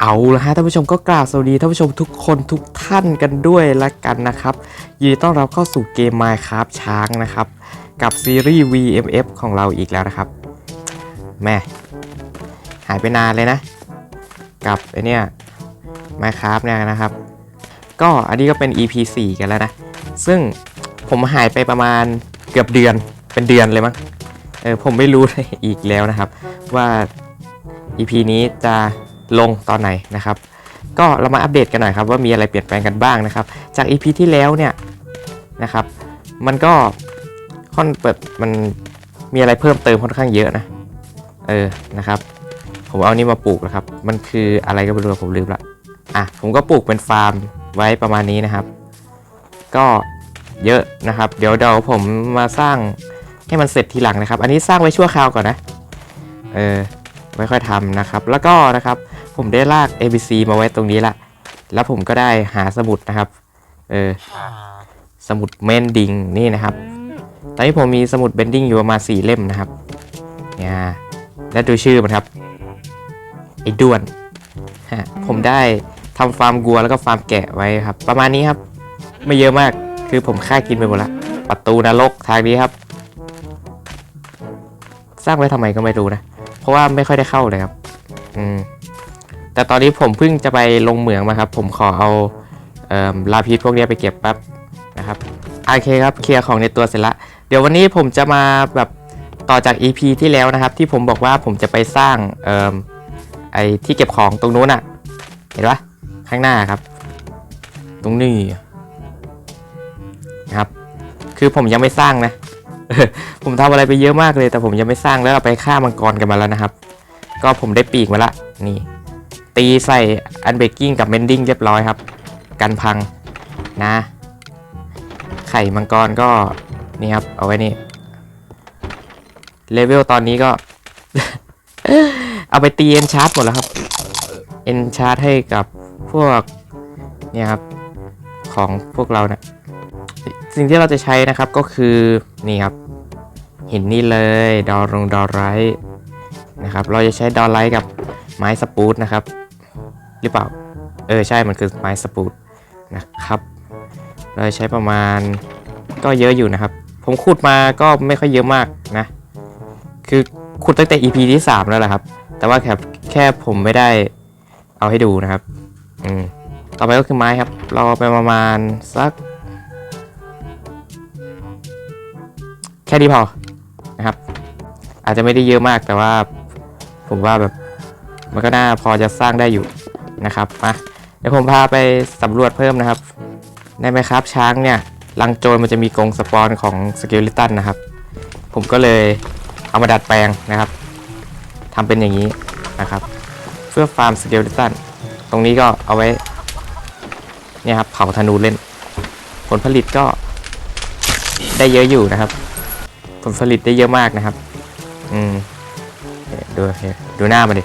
เอาละฮะท่านผู้ชมก็กราบสวัสดีท่านผู้ชมทุกคนทุกท่านกันด้วยละกันนะครับยินดีต้อนรับเข้าสู่เกม Minecraft ช้างนะครับ กับซีรีส์ VMF ของเราอีกแล้วนะครับแม่หายไปนานเลยนะ กับไอเนี้ย Minecraft เนี่ยนะครับ ก็อันนี้ก็เป็น EP 4 กันแล้วนะ ซึ่งผมหายไปประมาณเกือบเดือนเป็นเดือนเลยมั้งเออผมไม่รู้เลยอีกแล้วนะครับ ว่า EP นี้จะ ลงตอนไหนนะครับ ก็เรามาอัปเดตกันหน่อยครับว่ามีอะไรเปลี่ยนแปลงกันบ้างนะครับ จาก EP ที่แล้วเนี่ยนะครับมันก็ค่อนเปิดมันมีอะไรเพิ่มเติมค่อนข้างเยอะนะเออนะครับ ผมเอานี่มาปลูกนะครับ มันคืออะไรก็ไม่รู้ผมลืมละอะผมก็ปลูกเป็นฟาร์มไว้ประมาณนี้นะครับ ก็เยอะนะครับ เดี๋ยวเดี๋ยวผมมาสร้างให้มันเสร็จทีหลังนะครับ อันนี้สร้างไว้ชั่วคราวก่อนนะ เออ ไม่ค่อยทำนะครับ แล้วก็นะครับผมได้ลาก ABC มาไว้ตรงนี้ละ แล้วผมก็ได้หาสมุดนะครับ เออ สมุดเมนดิงนี่นะครับ ตอนนี้ผมมีสมุดเบนดิ้งอยู่ประมาณสี่เล่มนะครับ เนี่ย แล้วดูชื่อมันครับไอ้ด้วนฮะผมได้ทำฟาร์มวัวแล้วก็ฟาร์มแกะไว้ครับ ประมาณนี้ครับ ไม่เยอะมาก คือผมค่ากินไปหมดละ ประตูนรกทางนี้ครับ สร้างไว้ทำไมก็ไม่รู้นะ เพราะว่าไม่ค่อยได้เข้าเลยครับ อืม แต่ตอนนี้ผมเพิ่งจะไปลงเหมืองมาครับ ผมขอเอาเอ่อลาพิษพวกเนี้ยไปเก็บแป๊บนะครับโอเคครับเคลียร์ของในตัวเสร็จละเดี๋ยววันนี้ผมจะมาแบบต่อจาก EP ที่แล้วนะครับ ที่ผมบอกว่าผมจะไปสร้างเอ่อไอที่เก็บของตรงนู้นอะเห็นปะข้างหน้าครับ ตรงนี้นะครับ คือผมยังไม่สร้างนะ ผมทำอะไรไปเยอะมากเลย แต่ผมยังไม่สร้างแล้วเอาไปฆ่ามังกรกันมาแล้วนะครับ ก็ผมได้ปีกมาละนี่ ตีใส่อันเบกกิ้งกับเมนดิ้งเรียบร้อยครับ กันพังนะ ไข่มังกรก็นี่ครับ เอาไว้นี่เลเวลตอนนี้ก็ เอาไปตีเอนชาร์จหมดแล้วครับเอนชาร์จให้กับพวกเนี่ยครับ ของพวกเราเนะ สิ่งที่เราจะใช้นะครับก็คือนี่ครับห็นนี่เลยดอรงดอไรท์นะครับเราจะใช้ดอไรท์กับไม้สปูตนะครับ หรือเปล่า เออใช่มันคือไม้สปูตนะครับ เราจะใช้ประมาณก็เยอะอยู่นะครับ ผมขุดมาก็ไม่ค่อยเยอะมากนะ คือขุดตั้งแต่ EP ที่ 3 แล้วแหละครับ แต่ว่าแค่แค่ผมไม่ได้เอาให้ดูนะครับ อืม ต่อไปก็คือไม้ครับ เราไปประมาณสัก แค่นี้พอนะครับ อาจจะไม่ได้เยอะมากแต่ว่าผมว่าแบบมันก็น่าพอจะสร้างได้อยู่นะครับมาเดี๋ยวผมพาไปสำรวจเพิ่มนะครับในไมครับช้างเนี่ยลังโจรมันจะมีกรงสปอนของสเกลิตันนะครับ ผมก็เลยเอามาดัดแปลงนะครับทำเป็นอย่างนี้นะครับ เพื่อฟาร์มสเกลิตันตรงนี้ก็เอาไว้เนี่ยครับเผาธนูเล่น ผลผลิตก็ได้เยอะอยู่นะครับ ผลผลิตได้เยอะมากนะครับ อืมเนี่ยดูเนี่ยดูหน้ามาดิ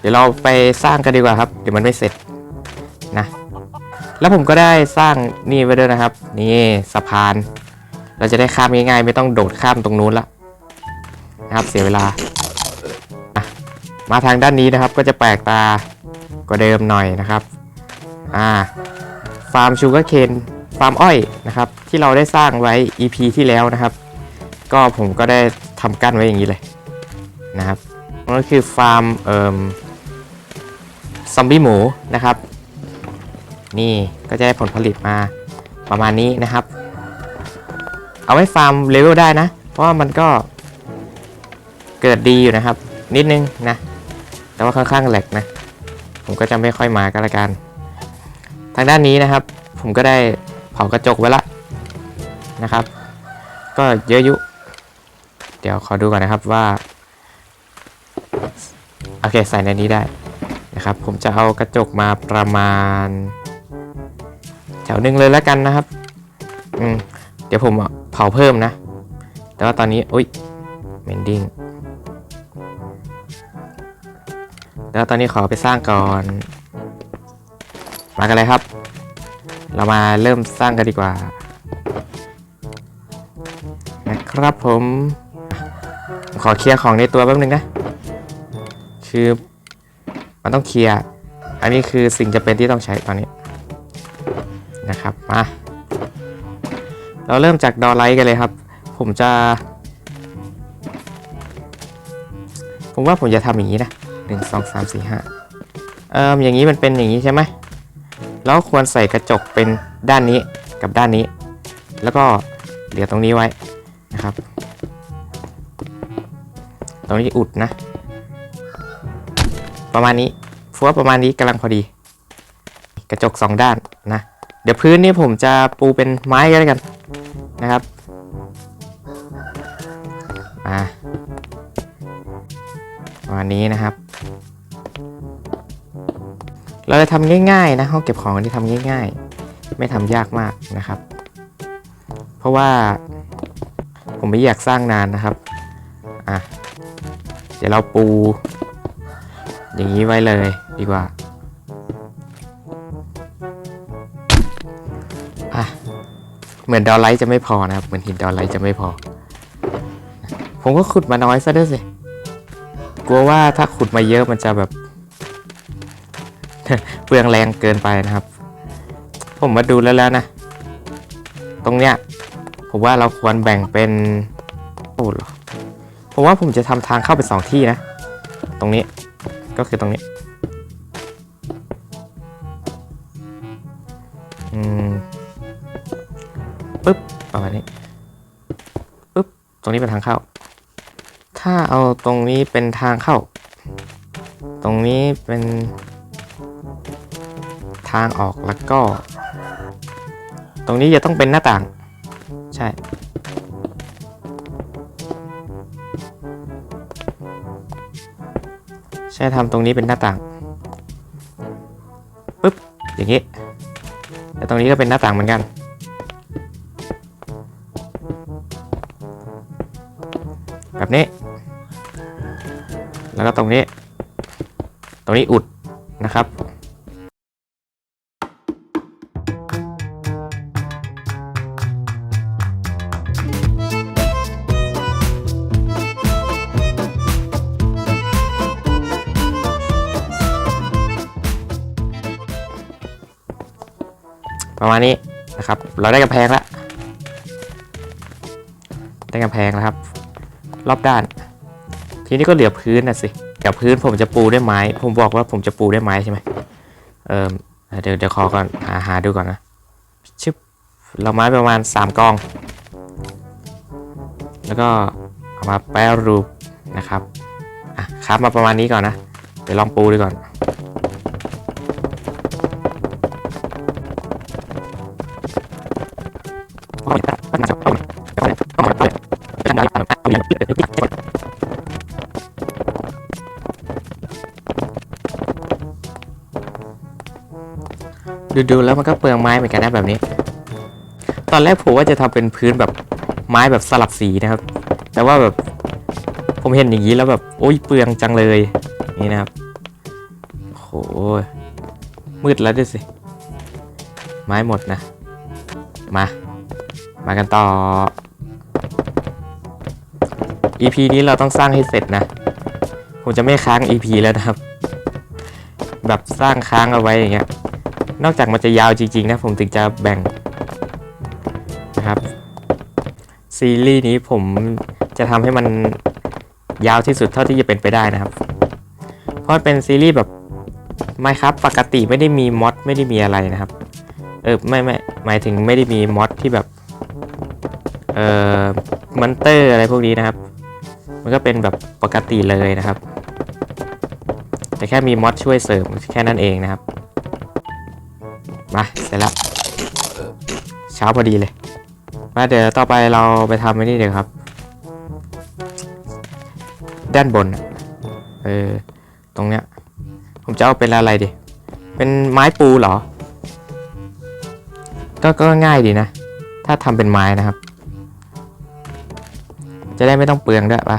เดี๋ยวเราไปสร้างกันดีกว่าครับ เดี๋ยวมันไม่เสร็จนะ แล้วผมก็ได้สร้างนี่ไว้ด้วยนะครับ นี่สะพาน เราจะได้ข้ามง่ายๆ ไม่ต้องโดดข้ามตรงนู้นละนะครับ เสียเวลา มาทางด้านนี้นะครับ ก็จะแปลกตากว่าเดิมหน่อยนะครับ อ่า ฟาร์มชูการ์เคน ฟาร์มอ้อยนะครับ ที่เราได้สร้างไว้ EP ที่แล้วนะครับ ก็ผมก็ได้ทำกั้นไว้อย่างนี้เลยนะครับนั่นคือฟาร์มเอ่อซอมบี้หมูนะครับ นี่ก็จะได้ผลผลิตมาประมาณนี้นะครับ เอาไว้ฟาร์มเลเวลได้นะ เพราะว่ามันก็เกิดดีอยู่นะครับ นิดนึงนะ แต่ว่าค่อนข้างแหลกนะ ผมก็จะไม่ค่อยมาก็แล้วกัน ทางด้านนี้นะครับ ผมก็ได้ เผากระจกไว้ละนะครับ ก็เยอะอยุ เดี๋ยวขอดูก่อนนะครับว่า โอเคใส่ในนี้ได้นะครับ ผมจะเอากระจกมาประมาณ แถวหนึ่งเลยแล้วกันนะครับ อืม เดี๋ยวผมเผาเพิ่มนะ แต่ว่าตอนนี้ อุ้ยเมนดิ้งแล้วตอนนี้ขอไปสร้างก่อน มากันเลยครับ เรามาเริ่มสร้างกันดีกว่า นะครับผม ขอเคลียร์ของในตัวแป๊บนึงนะ คือ มันต้องเคลียร์ อันนี้คือสิ่งจำเป็นที่ต้องใช้ตอนนี้ นะครับ มา เราเริ่มจากดอไลท์กันเลยครับ ผมจะ ผมว่าผมจะทำอย่างนี้นะหนึ่งสองสามสี่ห้าเอ่ออย่างนี้มันเป็นอย่างนี้ใช่ไหม แล้วควรใส่กระจกเป็นด้านนี้กับด้านนี้ แล้วก็เหลือตรงนี้ไว้นะครับ ตรงนี้อุดนะ ประมาณนี้ฟัวประมาณนี้กำลังพอดี กระจกสองด้านนะ เดี๋ยวพื้นนี่ผมจะปูเป็นไม้ก็แล้วกันนะครับมาประมาณนี้นะครับ เราจะทำง่ายๆนะห้องเก็บของที่ทำง่าย ๆ ไม่ทำยากมากนะครับ เพราะว่าผมไม่อยากสร้างนานนะครับอะเดี๋ยวเราปู อย่างนี้ไว้เลยดีกว่าอะเหมือนดอลไลท์จะไม่พอนะครับ เหมือนหินดอลไลท์จะไม่พอ ผมก็ขุดมาน้อยซะด้วยสิกลัวว่าถ้าขุดมาเยอะมันจะแบบ เปลืองแรงเกินไปนะครับ ผมมาดูแล้วแล้วนะ ตรงเนี้ยผมว่าเราควรแบ่งเป็นโอ้หรอผมว่าผมจะทำทางเข้าเป็นสองที่นะ ตรงนี้ก็คือตรงนี้อืมปึ๊บประมาณนี้ปึ๊บตรงนี้เป็นทางเข้า ถ้าเอาตรงนี้เป็นทางเข้า ตรงนี้เป็น ทางออกแล้วก็ ตรงนี้จะต้องเป็นหน้าต่าง ใช่ ใช่ทำตรงนี้เป็นหน้าต่างปึ๊บอย่างนี้แล้วตรงนี้ก็เป็นหน้าต่างเหมือนกัน แบบนี้ แล้วก็ตรงนี้ ตรงนี้อุดนะครับ ประมาณนี้นะครับ เราได้กำแพงแล้วได้กำแพงแล้วครับ รอบด้าน ทีนี้ก็เหลือพื้นนะสิเดี๋ยวพื้นผมจะปูด้วยไม้ ผมบอกว่าผมจะปูด้วยไม้ใช่ไหมเออเดี๋ยวเดี๋ยวขอก่อนหาหาดูก่อนนะชึบเราไม้ประมาณ 3กอง แล้วก็เอามาแปรรูปนะครับอะครับมาประมาณนี้ก่อนนะ เดี๋ยวลองปูดูก่อน ดูดูๆแล้วมันก็เปลืองไม้เหมือนกันนะแบบนี้ ตอนแรกผมว่าจะทำเป็นพื้นแบบไม้แบบสลับสีนะครับ แต่ว่าแบบผมเห็นอย่างนี้แล้วแบบโอ้ยเปลืองจังเลยนี่นะครับโหมืดแล้วด้วยสิ ไม้หมดนะ มา มากันต่อ EP นี้เราต้องสร้างให้เสร็จนะ ผมจะไม่ค้าง EP แล้วนะครับ แบบสร้างค้างเอาไว้อย่างเงี้ย นอกจากมันจะยาวจริงๆนะ ผมถึงจะแบ่งนะครับ ซีรีส์นี้ผมจะทำให้มันยาวที่สุดเท่าที่จะเป็นไปได้นะครับ เพราะเป็นซีรีส์แบบไม่ครับปกติไม่ได้มีมอดไม่ได้มีอะไรนะครับ เออไม่ไม่หมายถึงไม่ได้มีมอดที่แบบเอ่อมอนเตอร์อะไรพวกนี้นะครับ มันก็เป็นแบบปกติเลยนะครับ แต่แค่มีมอดช่วยเสริมแค่นั้นเองนะครับ มาเสร็จแล้วเช้าพอดีเลย มาเดี๋ยวต่อไปเราไปทำไอ้นี่เดี๋ยวครับ ด้านบนเออตรงเนี้ย ผมจะเอาเป็นอะไรดี เป็นไม้ปูเหรอ ก็ก็ง่ายดีนะ ถ้าทำเป็นไม้นะครับ จะได้ไม่ต้องเปลืองด้วยปะ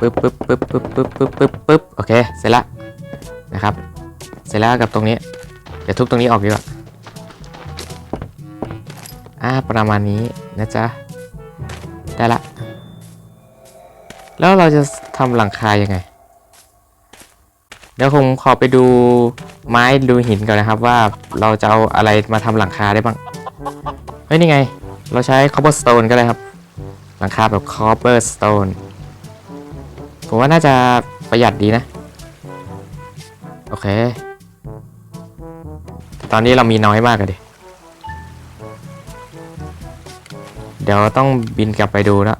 ปึ๊บปึ๊บปึ๊บปึ๊บปึ๊บปึ๊บปึ๊บปึ๊บโอเค เสร็จละนะครับ เสร็จแล้วกับตรงนี้ เดี๋ยวทุบตรงนี้ออกดีกว่าอ่าประมาณนี้นะจ๊ะ ได้ละ แล้วเราจะทำหลังคายังไง เดี๋ยวคงขอไปดูไม้ดูหินก่อนนะครับ ว่าเราจะเอาอะไรมาทำหลังคาได้บ้าง เฮ้ยนี่ไง เราใช้ cobblestone ก็ได้ครับ หลังคาแบบ cobblestone ผมว่าน่าจะประหยัดดีนะ โอเค ตอนนี้เรามีน้อยมากอะดิเดี๋ยวต้องบินกลับไปดูแล้ว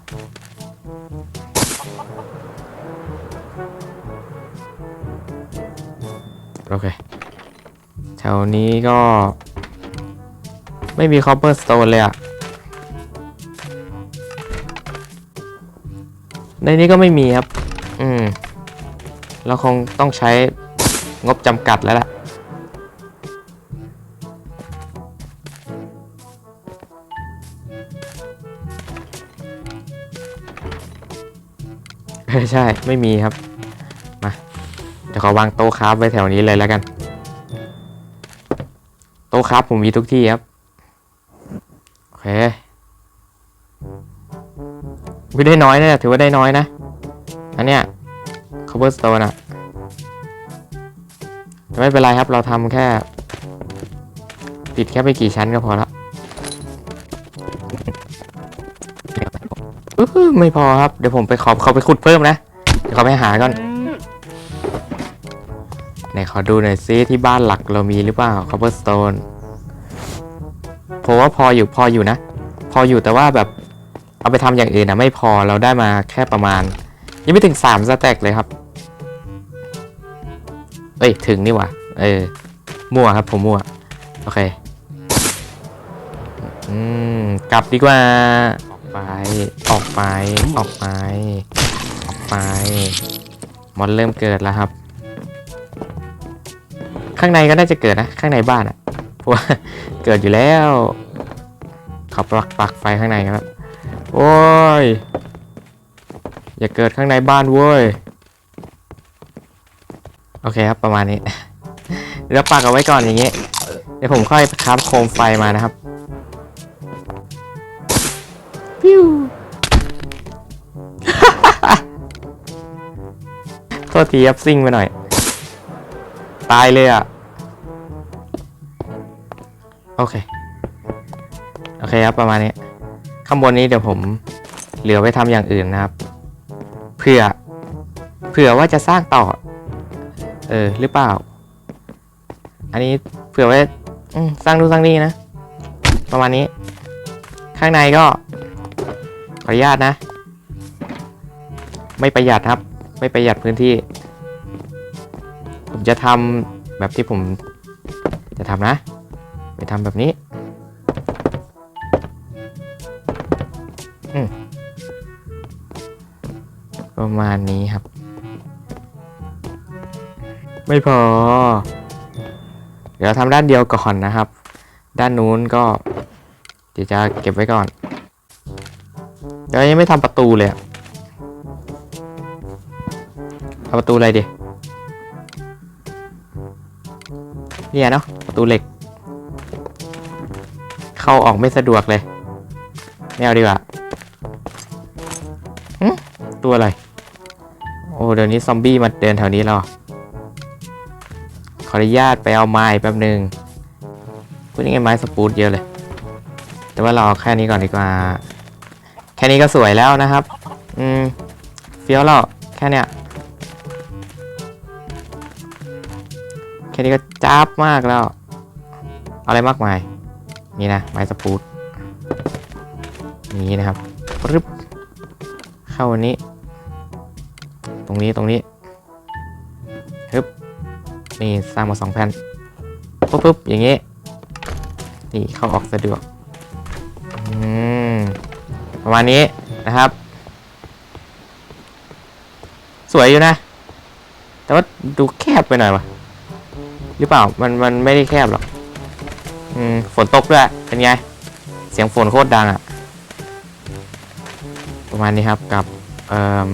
โอเค แถวนี้ก็ ไม่มี cobblestone เลยอะในนี้ก็ไม่มีครับ อืม เราคงต้องใช้งบจำกัดแล้วล่ะ ใช่ ไม่มีครับ ดี๋ยวขอวางโต๊ะคราฟไว้แถวนี้เลยแล้วกัน โต๊ะคราฟผมมีทุกที่ครับ โอเควิได้น้อยนะถือว่าได้น้อยนะ อันเนี้ย cobblestone อะแต่ไม่เป็นไรครับ เราทำแค่ ติดแค่ไม่กี่ชั้นก็พอละอื้อไม่พอครับ เดี๋ยวผมไปขอเขาไปขุดเพิ่มนะ เดี๋ยวเขาไปหาก่อน ไหนขอดูหน่อยซิที่บ้านหลักเรามีหรือเปล่า cobblestone ผมว่าพออยู่พออยู่นะ พออยู่แต่ว่าแบบเอาไปทำอย่างอื่นนะไม่พอเราได้มาแค่ประมาณ ยังไม่ถึงสามสแต็กเลยครับ เอ้ยถึงนี่หว่าเออมั่วครับผมมั่ว โอเค อืม กลับดีกว่า ออกไป ออกไป ออกไป ออกไป มอนเริ่มเกิดแล้วครับ ข้างในก็น่าจะเกิดนะ ข้างในบ้านอะเพราะว่าเกิดอยู่แล้วเขาปลักปลักไฟข้างในครับ โอ้ย อย่าเกิดข้างในบ้านเว้ย โอเคครับประมาณนี้เดี๋ยวปักเอาไว้ก่อนอย่างงี้เดี๋ยวผมค่อยคราฟโคมไฟมานะครับฟิวโทษทีครับซิ่งไปหน่อย ตายเลยอะ โอเค โอเคครับประมาณนี้ ข้างบนนี้เดี๋ยวผมเหลือไว้ทำอย่างอื่นนะครับ เผื่อ เผื่อว่าจะสร้างต่อ เออ หรือเปล่า อันนี้เผื่อไว้สร้างนู่นสร้างนี่นะ ประมาณนี้ ข้างในก็ขออนุญาตนะ ไม่ประหยัดครับ ไม่ประหยัดพื้นที่ ผมจะทำแบบที่ผมจะทำนะ ไปทำแบบนี้ประมาณนี้ครับ ไม่พอ เดี๋ยวทำด้านเดียวก่อนนะครับ ด้านนู้นก็เดี๋ยวจะเก็บไว้ก่อนเดี๋ยวยังไม่ทำประตูเลยอะทำประตูอะไรดี เนี่ยเนาะประตูเหล็ก เข้าออกไม่สะดวกเลยไม่เอาดีกว่าตัวอะไร โอ้เดี๋ยวนี้ซอมบี้มาเดินแถวนี้แล้วขออนุญาตไปเอาไม้แป๊บหนึ่งพูดยังไงไม้สปูดเยอะเลย แต่ว่าเราเอแค่นี้ก่อนดีกว่า แค่นี้ก็สวยแล้วนะครับ อืมเฟี้ยวแล้วแค่เนี้ย ค่นี้ก็จ้าบมากแล้ว อะไรมากมาย นี่นะ ไม้สปูดนี้นะครับปึ๊บเข้าอันนี้ ตรงนี้ตรงนี้ฮึบนี่สร้างมาสองแผ่นปุ๊บปุ๊บอย่างงี้นี่เข้าออกสะดวกอืมประมาณนี้นะครับ สวยอยู่นะ แต่ว่าดูแคบไปหน่อยวะ หรือเปล่า มัน มันไม่ได้แคบหรอก อืม ฝนตกด้วย เป็นไง เสียงฝนโคตรดังอะ่ะประมาณนี้ครับ กับ เอ่อ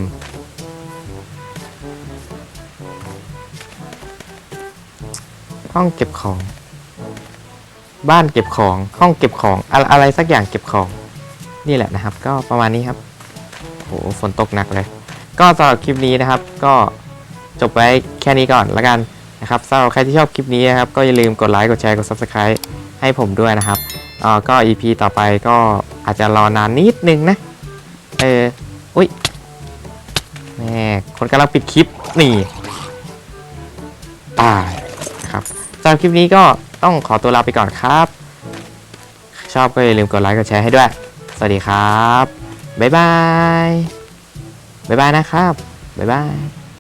ห้องเก็บของ บ้านเก็บของ ห้องเก็บของ อะอะไรสักอย่างเก็บของ นี่แหละนะครับ ก็ประมาณนี้ครับโหฝนตกหนักเลย ก็สำหรับคลิปนี้นะครับ ก็จบไว้แค่นี้ก่อนละกัน นะครับสำหรับใครที่ชอบคลิปนี้นะครับก็อย่าลืมกดไลค์กดแชร์กด Subscribe ให้ผมด้วยนะครับอ่าก็ EP ต่อไปก็อาจจะรอนานนิดนึงนะ เอออุ้ยแม่คนกำลังปิดคลิปนี่ตายนะครับสำหรับคลิปนี้ก็ต้องขอตัวลาไปก่อนครับ ชอบก็อย่าลืมกดไลค์กดแชร์ให้ด้วย สวัสดีครับ บ๊ายบาย บ๊ายบายนะครับ บ๊ายบาย